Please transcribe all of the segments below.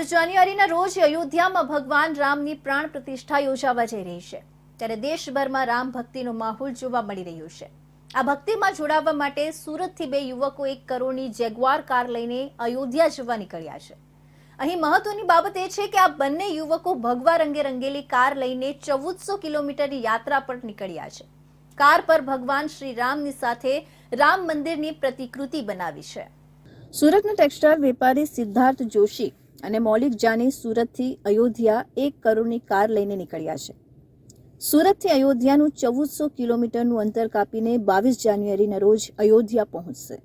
બાવીસ જાન્યુઆરીના રોજ અયોધ્યામાં ભગવાન રામની પ્રાણ પ્રતિષ્ઠા યોજાવા જઈ રહી છે. ત્યારે દેશભરમાં રામ ભક્તિનો માહોલ જોવા મળી રહ્યો છે. આ ભક્તિમાં જોડાવા માટે સુરતથી બે યુવકો એક કરોડની જેગવાર કાર લઈને અયોધ્યા જવા નીકળ્યા છે. અહીં મહત્વની બાબત એ છે કે આ બંને યુવકો ભગવા રંગે રંગેલી કાર લઈને ચૌદસો કિલોમીટરની યાત્રા પર નીકળ્યા છે. કાર પર ભગવાન શ્રી રામની સાથે રામ મંદિરની પ્રતિકૃતિ બનાવી છે. સુરતના ટેક્સટાઇલ વેપારી સિદ્ધાર્થ જોશી અને મૌલિક જાની સુરતથી અયોધ્યા એક કરોડની કાર લઈને નીકળ્યા છે. સુરતથી અયોધ્યાનું ચૌદસો કિલોમીટરનું અંતર કાપીને બાવીસ જાન્યુઆરીના રોજ અયોધ્યા પહોંચશે.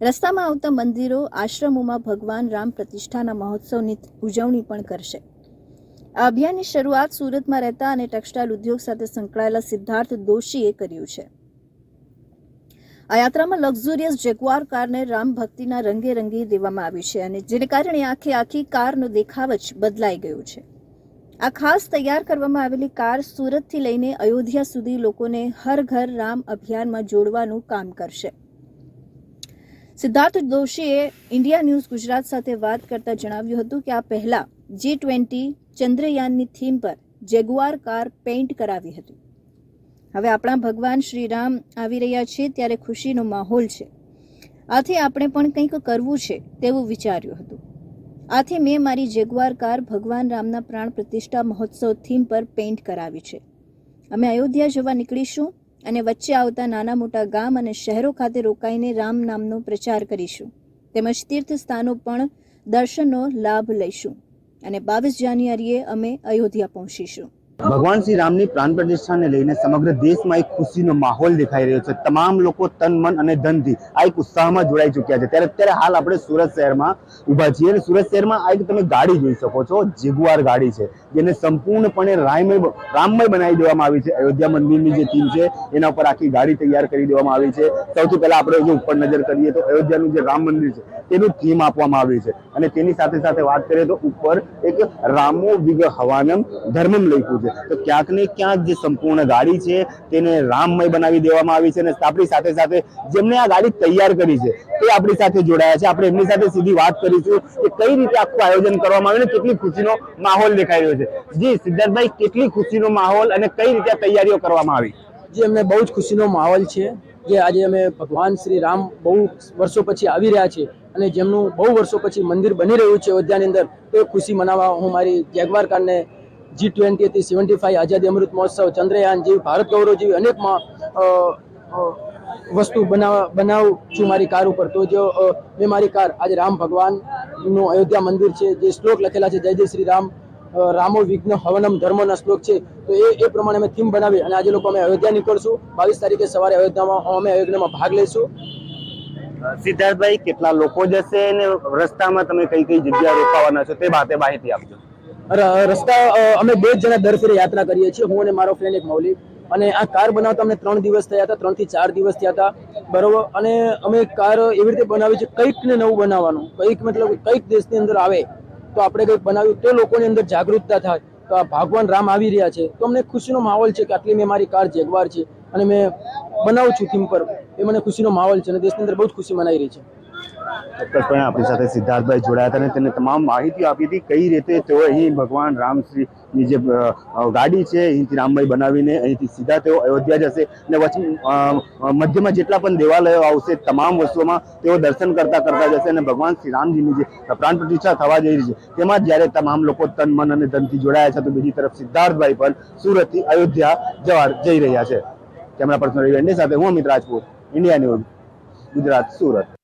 રસ્તામાં આવતા મંદિરો, આશ્રમોમાં ભગવાન રામ પ્રતિષ્ઠાના મહોત્સવની ઉજવણી પણ કરશે. આ અભિયાનની શરૂઆત સુરતમાં રહેતા અને ટેક્સટાઇલ ઉદ્યોગ સાથે સંકળાયેલા સિદ્ધાર્થ દોશીએ કર્યું છે. આ યાત્રામાં લક્ઝુરિયસ જેગવાર કારને રામ ભક્તિના રંગે રંગી દેવામાં આવી છે અને જેને કારણે આખે આખી કારનો દેખાવ જ બદલાઈ ગયો છે. આ ખાસ તૈયાર કરવામાં આવેલી કાર સુરતથી લઈને અયોધ્યા સુધી લોકોને હર ઘર રામ અભિયાનમાં જોડવાનું કામ કરશે. સિદ્ધાર્થ દોશીએ ઇન્ડિયા ન્યૂઝ ગુજરાત સાથે વાત કરતા જણાવ્યું હતું કે આ પહેલા જી ટ્વેન્ટી ચંદ્રયાનની થીમ પર જેગુઆર કાર પેઇન્ટ કરાવી હતી. હવે આપણા ભગવાન શ્રી રામ આવી રહ્યા છે ત્યારે ખુશીનો માહોલ છે. આથી આપણે પણ કંઈક કરવું છે તેવું વિચાર્યું હતું. આથી મેં મારી જેગવાર કાર ભગવાન રામના પ્રાણ પ્રતિષ્ઠા મહોત્સવ થીમ પર પેઇન્ટ કરાવી છે. અમે અયોધ્યા જવા નીકળીશું અને વચ્ચે આવતા નાના મોટા ગામ અને શહેરો ખાતે રોકાઈને રામ નામનો પ્રચાર કરીશું. તેમજ તીર્થ સ્થાનો પણ દર્શનનો લાભ લઈશું. અને બાવીસ જાન્યુઆરીએ અમે અયોધ્યા પહોંચીશું. ભગવાન શ્રી રામની પ્રાણ પ્રતિષ્ઠાને લઈને સમગ્ર દેશમાં એક ખુશીનો માહોલ દેખાઈ રહ્યો છે. તમામ લોકો તન, મન અને ધનથી આ એક ઉત્સાહમાં જોડાઈ ચૂક્યા છે. ત્યારે અત્યારે હાલ આપણે સુરત શહેરમાં ઊભા છીએ અને સુરત શહેરમાં આ એક તમે ગાડી જોઈ શકો છો, જેગુઆર ગાડી છે, જેને સંપૂર્ણપણે રામય રામમય બનાવી દેવામાં આવી છે. અયોધ્યા મંદિરની જે ટીમ છે, એના ઉપર આખી ગાડી તૈયાર કરી દેવામાં આવી છે. સૌથી પહેલા આપણે જો ઉપર નજર કરીએ તો અયોધ્યાનું જે રામ મંદિર છે, તેનું થીમ આપવામાં આવ્યું છે. અને તેની સાથે સાથે વાત કરીએ તો ઉપર એક રામો વિગ હવાનમ ધર્મમ લખ્યું છે. તો ક્યાંક ને ક્યાંક જે સંપૂર્ણ ગાડી છે તેને રામમય બનાવી દેવામાં આવી છે અને આપણી સાથે સાથે જેમને આ ગાડી તૈયાર કરી છે, તે આપણી સાથે જોડાયા છે. આપણે એમની સાથે સીધી વાત કરીશું કે કઈ રીતે આખું આયોજન કરવામાં આવ્યું કેટલી ખુશીનો માહોલ દેખાઈ રહ્યો છે. જી, સિદ્ધાર્થભાઈ, કેટલી ખુશીનો માહોલ અને કઈ રીતે તૈયારીઓ કરવામાં આવી? જે, અમને બહુ જ ખુશીનો માહોલ છે જે આજે અમે ભગવાન શ્રી રામ બહુ વર્ષો પછી આવી રહ્યા છે અને જેમનું બહુ વર્ષો પછી મંદિર બની રહ્યું છે અયોધ્યાની અંદર, તે ખુશી મનાવવા હું મારી જેગવાર કારને જી ટ્વેન્ટી હતી સેવન્ટી ફાઈવ આઝાદી અમૃત મહોત્સવ ચંદ્રયાન જેવી ભારત ગૌરવ જેવી અનેકમાં, અ, અ, વસ્તુ બનાવ બનાવું છું મારી કાર ઉપર. તો જો મેં મારી કાર આજે રામ ભગવાનનું અયોધ્યા મંદિર છે જે શ્લોક લખેલા છે જય જય શ્રી રામ રામો વિઘ્ન હવનમ ધર્મના શ્લોક છે તો એ એ પ્રમાણે અમે થીમ બનાવી અને આજે લોકો અમે અયોધ્યા નીકળશું. બાવીસ તારીખે સવારે અયોધ્યામાં અમે અયોધ્યામાં ભાગ લઈશું. સિદ્ધાર્થભાઈ કેટલા લોકો જશે અને રસ્તામાં તમે કઈ કઈ જગ્યા રોકાવાના છો તે બાતે માહિતી આપજો. રસ્તા અમે બે જણા દર ફેરે યાત્રા કરીએ છીએ. હું અને મારો ફ્રેન્ડ એક મૌલિક. અને આ કાર બનાવતા અમને ત્રણ દિવસ થયા હતા, ત્રણથી ચાર દિવસ થયા હતા. બરોબર? અને અમે કાર એવી રીતે બનાવી છે, કંઈક ને નવું બનાવવાનું. કંઈક મતલબ કંઈક દેશની અંદર આવે, તો આપણે કંઈક બનાવ્યું, તો લોકોની અંદર જાગૃતતા થાય. તો આ ભગવાન રામ આવી રહ્યા છે. તો અમને ખુશીનો માહોલ છે કે આટલી મેં મારી કાર જેગવાર છે. અને મેં બનાવું છું થીમ પર. એ મને ખુશીનો માહોલ છે અને દેશની અંદર બહુ જ ખુશી મનાઈ રહી છે. ચોક્કસપણે આપણી સાથે સિદ્ધાર્થભાઈ જોડાયા હતા અને તેને તમામ માહિતી આપી હતી. કઈ રીતે તેઓ અહીં ભગવાન રામશ્રીની જે ગાડી છે, અહીંથી રામભાઈ બનાવીને અહીંથી સીધા તેઓ અયોધ્યા જશે અને વચ્ચે મધ્યમાં જેટલા પણ દેવાલયો આવશે, તમામ વસ્તુઓમાં તેઓ દર્શન કરતા કરતા જશે અને ભગવાન શ્રી રામજીની જે પ્રાણ પ્રતિષ્ઠા થવા જઈ રહી છે, તેમાં જ્યારે તમામ લોકો તન, મન અને ધનથી જોડાયા છે, તો બીજી તરફ સિદ્ધાર્થભાઈ પણ સુરતથી અયોધ્યા જવા જઈ રહ્યા છે. કેમેરા પર્સન રવિ સાથે હું અમિત રાજપૂત, ઇન્ડિયા ન્યૂઝ, ગુજરાત, સુરત.